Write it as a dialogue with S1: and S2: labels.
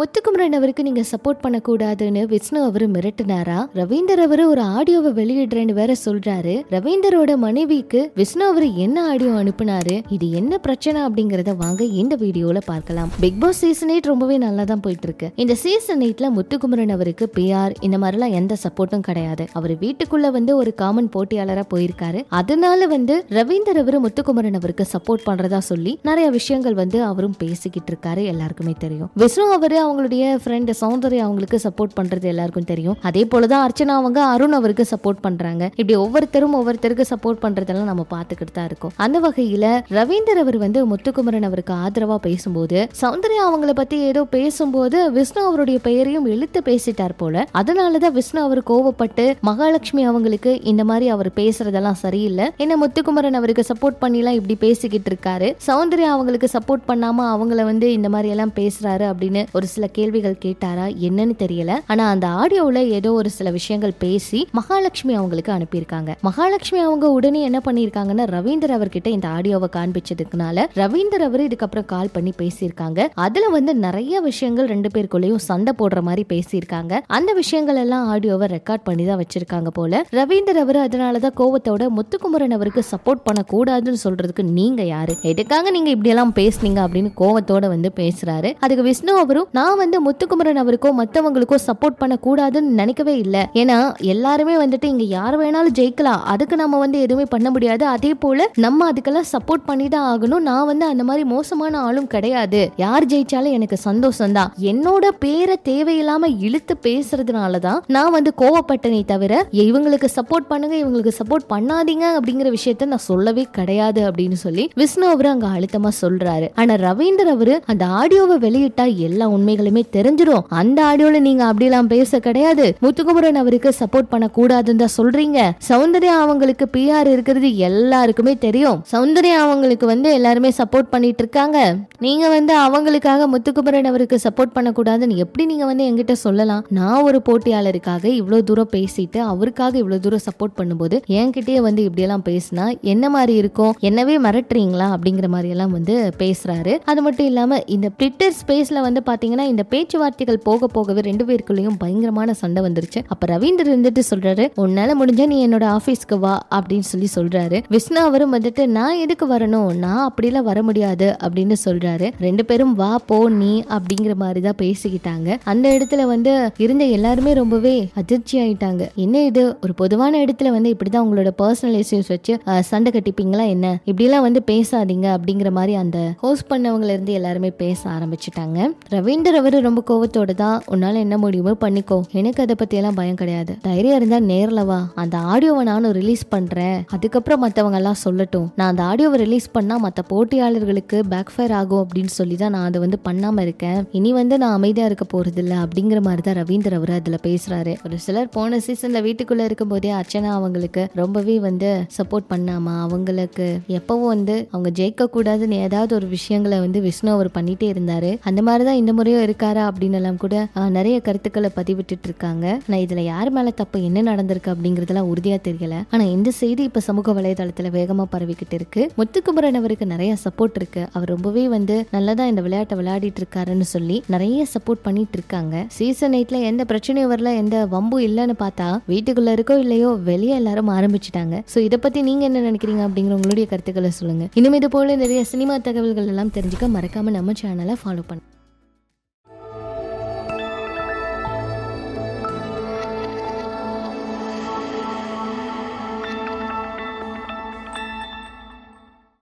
S1: முத்துக்குமரன் அவருக்கு நீங்க சப்போர்ட் பண்ணக்கூடாதுன்னு விஷ்ணு அவரு மிரட்டினாரா? ரவீந்தர் அவரு ஒரு ஆடியோவை வெளியிடுறேன்னு வேற சொல்றாரு. ரவீந்தரோட மனைவிக்கு விஷ்ணு அவரு என்ன ஆடியோ அனுப்புனாரு? இது என்ன பிரச்சனை அப்படிங்கறத வாங்க இந்த வீடியோல பார்க்கலாம். பிக் பாஸ் சீசன் எயிட் ரொம்பவே நல்லா தான் போயிட்டு இருக்கு இந்த சீசன் எயிட்ல முத்துக்குமரன் அவருக்கு பிஆர் இந்த மாதிரிலாம் எந்த சப்போர்ட்டும் கிடையாது. அவர் வீட்டுக்குள்ள வந்து ஒரு காமன் போட்டியாளரா போயிருக்காரு. அதனால வந்து ரவீந்தர் அவரு முத்துக்குமரன் அவருக்கு சப்போர்ட் பண்றதா சொல்லி நிறைய விஷயங்கள் வந்து அவரும் பேசிக்கிட்டு இருக்காரு எல்லாருக்குமே தெரியும். விஷ்ணு அவர் அவங்களுடைய ஃப்ரெண்ட் சௌந்தர்யா அவங்களுக்கு சப்போர்ட் பண்றது எல்லாருக்கும் தெரியும். அதே போலதான் அர்ச்சனா அவங்க அருண் அவருக்கு சப்போர்ட் பண்றாங்க. இப்படி ஒவ்வொருத்தரும் ஒவ்வொருத்தருக்கு சப்போர்ட் பண்றதெல்லாம் நம்ம பார்த்துக்கிட்டு தான் இருக்கோம். அந்த வகையில ரவீந்தர் அவர் வந்து முத்துக்குமரன் அவருக்கு ஆதரவா பேசும்போது சௌந்தர்யா அவங்கள பத்தி ஏதோ பேசும்போது விஷ்ணு அவருடைய பெயரையும் இழுத்து பேசிட்டார் போல. அதனாலதான் விஷ்ணு அவர் கோவப்பட்டு மகாலட்சுமி அவங்களுக்கு இந்த மாதிரி அவர் பேசுறதெல்லாம் சரியில்லை. என்ன முத்துக்குமரன் அவருக்கு சப்போர்ட் பண்ணிலாம் இப்படி பேசிக்கிட்டு இருக்காரு. சௌந்தர்யா அவங்களுக்கு சப்போர்ட் பண்ணாம அவங்கள வந்து இந்த மாதிரி எல்லாம் பேசுறாரு அப்படின்னு ஒரு சில கேள்விகள் கேட்டாரா என்னன்னு தெரியல. ஆனா அந்த ஆடியோல ஏதோ ஒரு சில விஷயங்கள் பேசி மகாலட்சுமி அவங்களுக்கு அனுப்பியிருக்காங்க. மகாலட்சுமி அவங்க உடனே என்ன பண்ணிருக்காங்கன்னா ரவீந்தர் அவர்கிட்ட இந்த ஆடியோவை காண்பிச்சதுக்குனால ரவீந்தர் அவர் இதுக்கப்புறம் கால் பண்ணி பேசியிருக்காங்க. அதுல வந்து நிறைய விஷயங்கள் ரெண்டு பேருக்குள்ளேயும் சண்டை போடுற மாதிரி பேசியிருக்காங்க. அந்த விஷயங்கள் எல்லாம் ஆடியோவை ரெக்கார்ட் பண்ணி தான் வச்சிருக்காங்க போல. ரவீந்தர் அவர் அதனாலதான் கோவத்தோட முத்துக்குமரன் அவருக்கு சப்போர்ட் பண்ணக்கூடாதுன்னு சொல்றதுக்கு நீங்க யாரு? எதுக்காக நீங்க இப்படி எல்லாம் பேசுனீங்க அப்படின்னு கோவத்தோட வந்து பேசுறாரு. அதுக்கு விஷ்ணு அவரும் நான் வந்து முத்துக்குமரன் அவருக்கோ மற்றவங்களுக்கோ சப்போர்ட் பண்ணக்கூடாதுன்னு நினைக்கவே இல்லை. ஏன்னா எல்லாருமே வந்துட்டு இங்க யார் வேணாலும் ஜெயிக்கலாம். அதுக்கு நம்ம வந்து எதுவுமே பண்ண முடியாது. அதே போல நம்ம அதுக்கெல்லாம் சப்போர்ட் பண்ணி தான் ஆகணும். நான் வந்து அந்த மாதிரி மோசமான ஆளும் கிடையாது. யார் ஜெயிச்சாலும் எனக்கு சந்தோஷம் தான் என்னோட பேரை தேவையில்லாம இழுத்து பேசுறதுனால தான் நான் வந்து கோவப்பட்டனே தவிர இவங்களுக்கு சப்போர்ட் பண்ணுங்க இவங்களுக்கு சப்போர்ட் பண்ணாதீங்க அப்படிங்கிற விஷயத்த நான் சொல்லவே கிடையாது அப்படின்னு சொல்லி விஷ்ணு அவரு அங்க அழுத்தமா சொல்றாரு. ஆனா ரவீந்தர் அவரு அந்த ஆடியோவை வெளியிட்டா எல்லா உண்மைகளுமே தெரிஞ்சிரும். அந்த ஆடியோல நீங்க அப்படிலாம் பேச கிடையாது. முத்துக்குமரன் அவருக்கு சப்போர்ட் பண்ண கூடாதுன்னு தான் சொல்றீங்க. சௌந்தர்யா அவங்களுக்கு பிஆர் இருக்கிறது எல்லாருக்குமே தெரியும். சௌந்தர்யா அவங்களுக்கு வந்து எல்லாருமே சப்போர்ட் பண்ணிட்டு இருக்காங்க. நீங்க வந்து அவங்களுக்காக முத்துக்குமரன் அவருக்கு சப்போர்ட் பண்ணக்கூடாதுன்னு எப்படி நீங்க வந்து என்கிட்ட சொல்லலாம்? நான் ஒரு போட்டியாளருக்காக இவ்வளவு தூரம் பேசிட்டு அவருக்காக இவ்வளவு தூரம் சப்போர்ட் பண்ணும்போது என்கிட்டயே வந்து இப்படியெல்லாம் பேசினா என்ன மாதிரி இருக்கும்? என்னவே மிரட்டுறீங்களா? அப்படிங்கிற மாதிரி எல்லாம் வந்து பேசுறாரு. அது மட்டும் இல்லாம இந்த ட்விட்டர் ஸ்பேஸ்ல வந்து பாத்தீங்கன்னா இந்த பேச்சுவார்த்தைகள் போக போகவே ரெண்டு பேருக்குள்ளேயும் பயங்கரமான சண்டை வந்துருச்சு. அப்ப ரவீந்தர் இருந்துட்டு சொல்றாரு உன்னால முடிஞ்சா நீ என்னோட ஆபீஸ்க்கு வா அப்படின்னு சொல்லி சொல்றாரு. விஷ்ணு அவரும் வந்துட்டு நான் எதுக்கு வரணும்? நான் அப்படிலாம் வர முடியாது அப்படின்னு சொல்றாரு. ரெண்டு பேரும் வா போ நீ அப்படிங்கிற மாதிரி தான் பேசிக்கிட்டாங்க. அந்த இடத்துல வந்து இருந்த எல்லாருமே ரொம்பவே அதிர்ச்சி ஆயிட்டாங்க. என்ன இது? ஒரு பொதுவான இடத்துல வந்து இப்படிதான் உங்களோட பர்சனல் இஷ்யூஸ் வச்சு சண்டை கட்டிப்பீங்களா என்ன? இப்படிலாம் வந்து பேசாதீங்க அப்படிங்கிற மாதிரி அந்த ஹோஸ்ட் பண்ணவங்கள இருந்து எல்லாருமே பேச ஆரம்பிச்சிட்டாங்க. ரவி அவரு ரொம்ப கோவத்தோட தான் உன்னால என்ன முடியுமோ பண்ணிக்கோ. எனக்கு அதை பத்தி எல்லாம் பயம் கிடையாது. தைரியம் இருந்தா நேர்ல வா. அந்த ஆடியோவை நானும் ரிலீஸ் பண்றேன். அதுக்கப்புறம் மத்தவங்க எல்லாம் சொல்லட்டும். நான் அந்த ஆடியோவை ரிலீஸ் பண்ணா மத்த போட்டியாளர்களுக்கு பேக் ஃபயர் ஆகும் அப்படின்னு சொல்லி தான் நான் அதை வந்து பண்ணாம இருக்கேன். இனி வந்து நான் அமைதியா இருக்க போறது இல்ல அப்படிங்கிற மாதிரி தான் ரவீந்தர் அவர் அதுல பேசுறாரு. ஒரு சிலர் போன சீசன்ல வீட்டுக்குள்ள இருக்கும்போதே அர்ச்சனா அவங்களுக்கு ரொம்பவே வந்து சப்போர்ட் பண்ணாம? அவங்களுக்கு எப்பவும் வந்து அவங்க ஜெயிக்க கூடாதுன்னு ஏதாவது ஒரு விஷயங்களை வந்து விஷ்ணு அவர் பண்ணிட்டே இருந்தாரு. அந்த மாதிரிதான் இந்த முறையும் இருக்காரா அப்படின்னு எல்லாம் கூட நிறைய கருத்துக்களை பதிவிட்டு இருக்காங்க நான் இதுல யார் மேல தப்பு என்ன நடந்திருக்கு அப்படிங்கிறதெல்லாம் உறுதியா தெரியல. ஆனா இந்த செய்தி இப்ப சமூக வலைதளத்துல வேகமா பரவிக்கிட்டு இருக்கு. முத்துக்குமரன் அவருக்கு நிறைய சப்போர்ட் இருக்கு. அவர் ரொம்பவே வந்து நல்லதா இந்த விளையாட்டை விளையாடிட்டு இருக்காருன்னு சொல்லி நிறைய சப்போர்ட் பண்ணிட்டு இருக்காங்க சீசன் எயிட்ல எந்த பிரச்சனையும் வரல எந்த வம்பும் இல்லைன்னு பார்த்தா வீட்டுக்குள்ள இருக்கோ இல்லையோ வெளியே எல்லாரும் ஆரம்பிச்சிட்டாங்க. ஸோ இதை பத்தி நீங்க என்ன நினைக்கிறீங்க அப்படிங்கிற உங்களுடைய கருத்துக்களை சொல்லுங்க. இனிமே இது போல நிறைய சினிமா தகவல்கள் எல்லாம் தெரிஞ்சுக்க மறக்காம நம்ம சேனலை ஃபாலோ பண்ணு.